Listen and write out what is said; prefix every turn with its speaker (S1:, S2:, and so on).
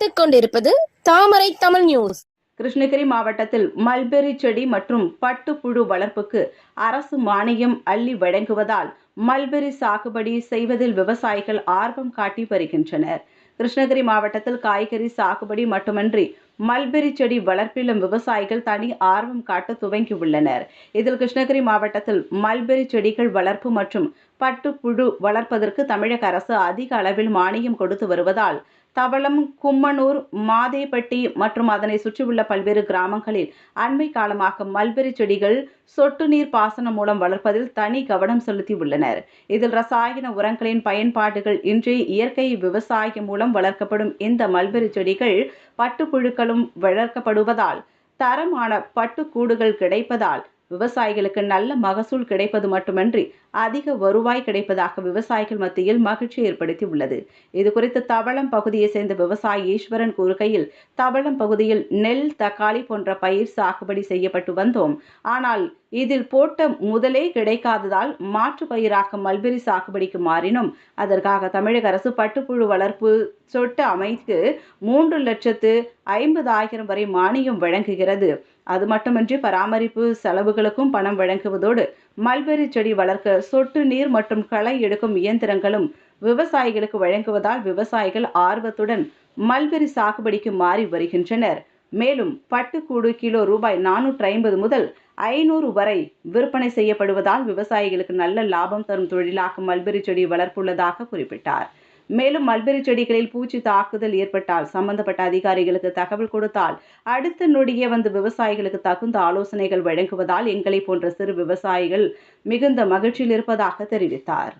S1: பார்த்துக் கொண்டிருப்பது தாமரை தமிழ் நியூஸ்
S2: கிருஷ்ணகிரி மாவட்டத்தில் மல்பெரி செடி மற்றும் பட்டுப்புழு வளர்ப்புக்கு அரசு மானியம் அள்ளி வழங்குவதால் மல்பெரி சாகுபடி செய்வதில் விவசாயிகள் ஆர்வம் காட்டி வருகின்றனர். கிருஷ்ணகிரி மாவட்டத்தில் காய்கறி சாகுபடி மட்டுமன்றி மல்பெரி செடி வளர்ப்பிலும் விவசாயிகள் தனி ஆர்வம் காட்ட துவங்கியுள்ளனர். இதில் கிருஷ்ணகிரி மாவட்டத்தில் மல்பெரி செடிகள் வளர்ப்பு மற்றும் பட்டுப்புழு வளர்ப்பதற்கு தமிழக அரசு அதிக அளவில் மானியம் கொடுத்து வருவதால் தவளம் கும்மனூர் மாதேப்பட்டி மற்றும் அதனை சுற்றியுள்ள பல்வேறு கிராமங்களில் அண்மை காலமாக மல்பெரி செடிகள் சொட்டு நீர் பாசனம் மூலம் வளர்ப்பதில் தனி கவனம் செலுத்தியுள்ளனர் இதில் ரசாயன உரங்களின் பயன்பாடுகள் இன்றி இயற்கை விவசாயம் மூலம் வளர்க்கப்படும் இந்த மல்பெரி செடிகள் பட்டுப்புழுக்களும் வளர்க்கப்படுவதால் தரமான பட்டுக்கூடுகள் கிடைப்பதால் விவசாயிகளுக்கு நல்ல மகசூல் கிடைப்பது மட்டுமன்றி அதிக வருவாய் கிடைப்பதாக விவசாயிகள் மத்தியில் மகிழ்ச்சி ஏற்படுத்தி உள்ளது இது குறித்து தவளம் பகுதியை சேர்ந்த விவசாயி ஈஸ்வரன் கூறுகையில் தவளம் பகுதியில் நெல் தக்காளி போன்ற பயிர் சாகுபடி செய்யப்பட்டு வந்தோம். ஆனால் இதில் போட்ட முதலே கிடைக்காததால் மாற்று பயிராக மல்பெரி சாகுபடிக்கு மாறினோம். அதற்காக தமிழக அரசு பட்டுப்புழு வளர்ப்பு சொட்டு அமைத்து மூன்று லட்சத்து ஐம்பதாயிரம் வரை மானியம் வழங்குகிறது. அது மட்டுமின்றி பராமரிப்பு செலவுகளுக்கும் பணம் வழங்குவதோடு மல்பெரி செடி வளர்க்க சொட்டு நீர் மற்றும் களை எடுக்கும் இயந்திரங்களும் விவசாயிகளுக்கு வழங்குவதால் விவசாயிகள் ஆர்வத்துடன் மல்பெரி சாகுபடிக்கு மாறி வருகின்றனர். மேலும் பட்டுக்கூடு கிலோ ரூபாய் நானூற்று ஐம்பது முதல் ஐநூறு வரை விற்பனை செய்யப்படுவதால் விவசாயிகளுக்கு நல்ல லாபம் தரும் தொழிலாக மல்பெரி செடி வளர்ப்புள்ளதாக குறிப்பிட்டார். மேலும் மல்பெரி செடிகளில் பூச்சி தாக்குதல் ஏற்பட்டால் சம்பந்தப்பட்ட அதிகாரிகளுக்கு தகவல் கொடுத்தால் அடுத்த நொடியே வந்து விவசாயிகளுக்கு தகுந்த ஆலோசனைகள் வழங்குவதால் எங்களை போன்ற சிறு விவசாயிகள் மிகுந்த மகிழ்ச்சியில் இருப்பதாக தெரிவித்தார்.